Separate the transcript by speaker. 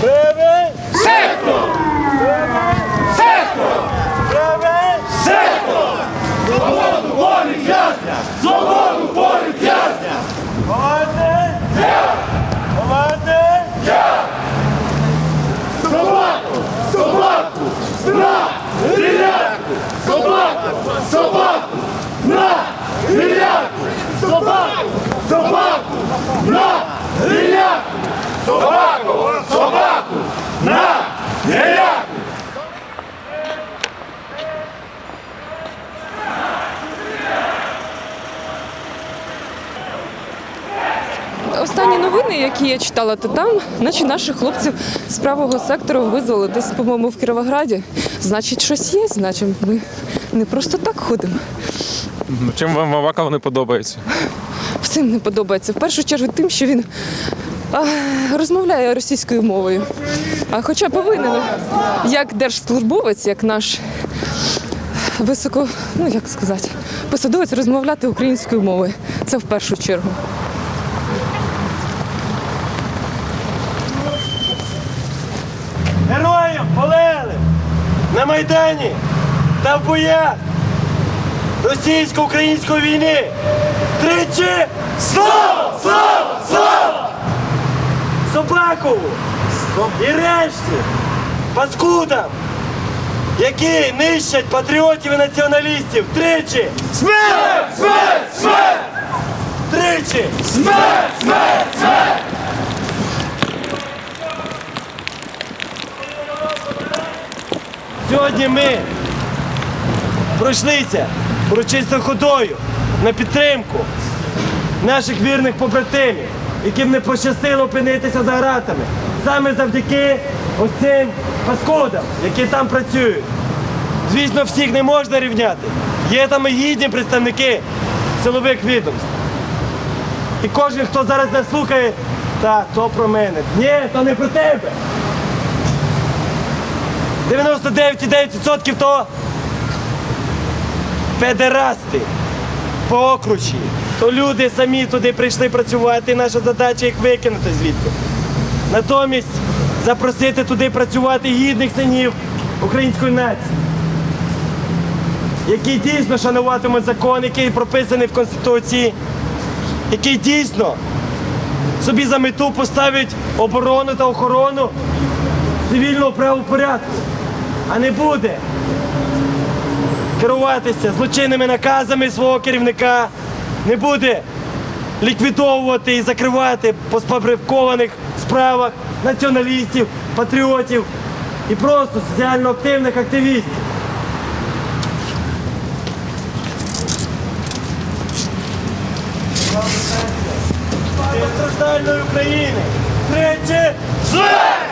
Speaker 1: Breve! Seco! Breve! Seco! Breve! Seco! Свободу волі в'язня! Свободу волі в'язня! Команди! Я! Команди! Я! Собаку! Собаку! На! Гріляку! Собаку! Собаку! На! Гріляку! Собаку! Собаку! На! Гниляку! Собаку! Собаку! На! Гниляку!
Speaker 2: Останні новини, які я читала, то там, наче наших хлопців з правого сектору визвали десь, по-моєму, в Кіровограді. Значить, щось є, значить, ми не просто так ходимо.
Speaker 3: Ну, Чим вам Аваков не подобається?
Speaker 2: Всім не подобається. В першу чергу тим, що він розмовляє російською мовою. А хоча повинен, як держслужбовець, як наш високо, ну як сказати, посадовець розмовляти українською мовою. Це в першу чергу.
Speaker 1: Героям полегли на Майдані та в боях російсько-української війни. Тричі слава! Слава! Слава! Собакову і решті паскудам, які нищать патріотів і націоналістів. Тричі! Смерть! Смерть! Смерть! Тричі! Смерть! Смерть! Смерть! Сьогодні ми пройшлися урочистою ходою на підтримку наших вірних побратимів, яким не пощастило опинитися за гратами. Саме завдяки ось цим паскудам, які там працюють. Звісно, всіх не можна рівняти. Є там і гідні представники силових відомств. І кожен, хто зараз не слухає, так, то про мене. Ні, то не про тебе. 99,9% то педерасти по окручі. То люди самі туди прийшли працювати, наша задача їх викинути звідти. Натомість запросити туди працювати гідних синів української нації, які дійсно шануватимуть закон, який прописаний в Конституції, який дійсно собі за мету поставить оборону та охорону цивільного правопорядку, а не буде керуватися злочинними наказами свого керівника, не буде ліквідовувати і закривати по сфабрикованих справах націоналістів, патріотів і просто соціально активних активістів. Страждальної України. Тричі Смерть!